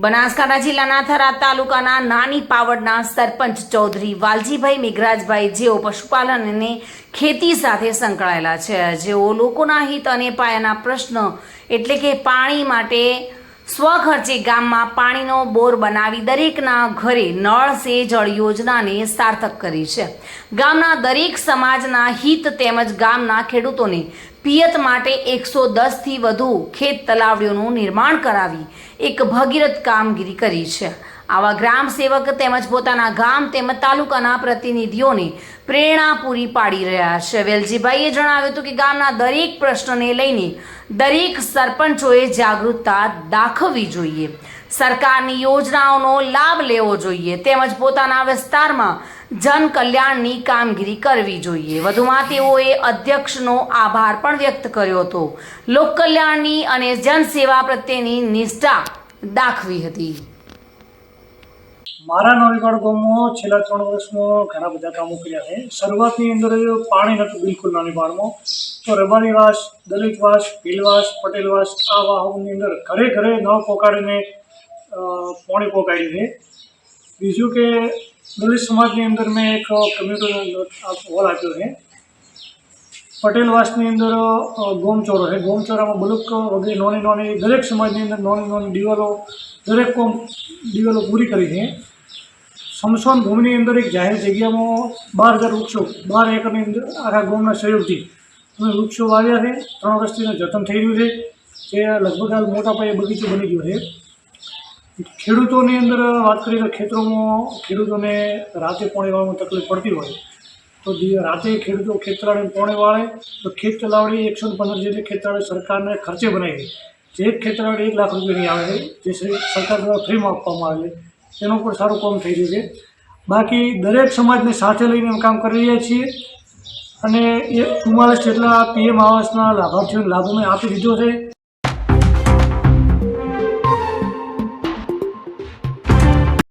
બનાસકાંઠા જિલ્લાના થરાદ તાલુકાના નાની પાવડના સરપંચ ચૌધરી વાલજીભાઈ મેઘરાજભાઈ જેઓ પશુપાલન અને ખેતી સાથે સંકળાયેલા છે. જેઓ લોકોના હિત અને પાયાના પ્રશ્ન એટલે કે પાણી માટે સ્વખર્ચે ગામમાં પાણીનો બોર બનાવી દરેકના ઘરે નળ સે જળ યોજનાને સાર્થક કરી છે. ગામના દરેક સમાજના હિત તેમજ ગામના ખેડૂતોને પિયત માટે એકસો દસથી વધુ ખેત તલાવડીઓનું નિર્માણ કરાવી એક ભગીરથ કામગીરી કરી છે. આવા ગ્રામ સેવક તેમજ પોતાના ગામ તેમજ તાલુકાના પ્રતિનિધિઓને પ્રેરણા પૂરી પાડી રહ્યા છે. વેલજીભાઈએ જણાવ્યું હતું કે ગામના દરેક પ્રશ્નને લઈને દરેક સરપંચોએ જાગૃતતા દાખવવી જોઈએ. સરકારની યોજનાઓનો લાભ લેવો જોઈએ તેમજ પોતાના વિસ્તારમાં જન કલ્યાણની કામગીરી કરવી જોઈએ. વધુમાં તેઓએ અધ્યક્ષનો આભાર પણ વ્યક્ત કર્યો હતો. લોક કલ્યાણની અને જનસેવા પ્રત્યેની નિષ્ઠા દાખવી હતી. મારા નવીગઢ ગામમાં છેલ્લા ત્રણ વર્ષમાં ઘણા બધા કામો કર્યા છે. શરૂઆતની અંદર પાણી નહોતું બિલકુલ નાનીવાડમાં તો રબારીવાસ દલિતવાસ ભીલવાસ પટેલવાસ આ વાહોની અંદર ઘરે ઘરે નળ પોકાડીને પોણી પોકાડી છે. બીજું કે દલિત સમાજની અંદર મેં એક કમ્યુનિટી હોલ આપ્યો છે. પટેલવાસની અંદર ગોમચોરો છે. ગોમચોરામાં બલુક વગેરે નોની નાની, દરેક સમાજની અંદર નોની નોની દિવાલો, દરેક કોમ દિવાલો પૂરી કરી છે. સમસોન ભૂમિની અંદર એક જાહેર જગ્યામાં બાર હજાર વૃક્ષો, બાર એકરની અંદર આખા ગામના સહયોગથી અમે વૃક્ષો વાવ્યા છે. ત્રણ વર્ષથી જતન થઈ રહ્યું છે. જે લગભગ હાલ મોટા પાયે બગીચો બની ગયો છે. ખેડૂતોની અંદર વાત કરીએ તો ખેતરોમાં ખેડૂતોને રાતે પોણે વાળવામાં તકલીફ પડતી હોય. તો રાતે ખેડૂતો ખેતરાળે પોણે વાળે, તો ખેત તલાવડી એકસો પંદર જેટલી ખેતરાળે સરકારને ખર્ચે બનાવી જે ખેતરાળે એક લાખ રૂપિયાની આવે જે સરકાર દ્વારા ફ્રીમાં આપવામાં આવે તેનું પણ સારું કામ થઈ રહ્યું છે બાકી દરેક સમાજને સાથે લઈને અમે કામ કરી રહ્યા છીએ અને એ ચુમ્માલીસ જેટલા પીએમ આવાસના લાભાર્થીઓને લાભ અમે આપી દીધો છે.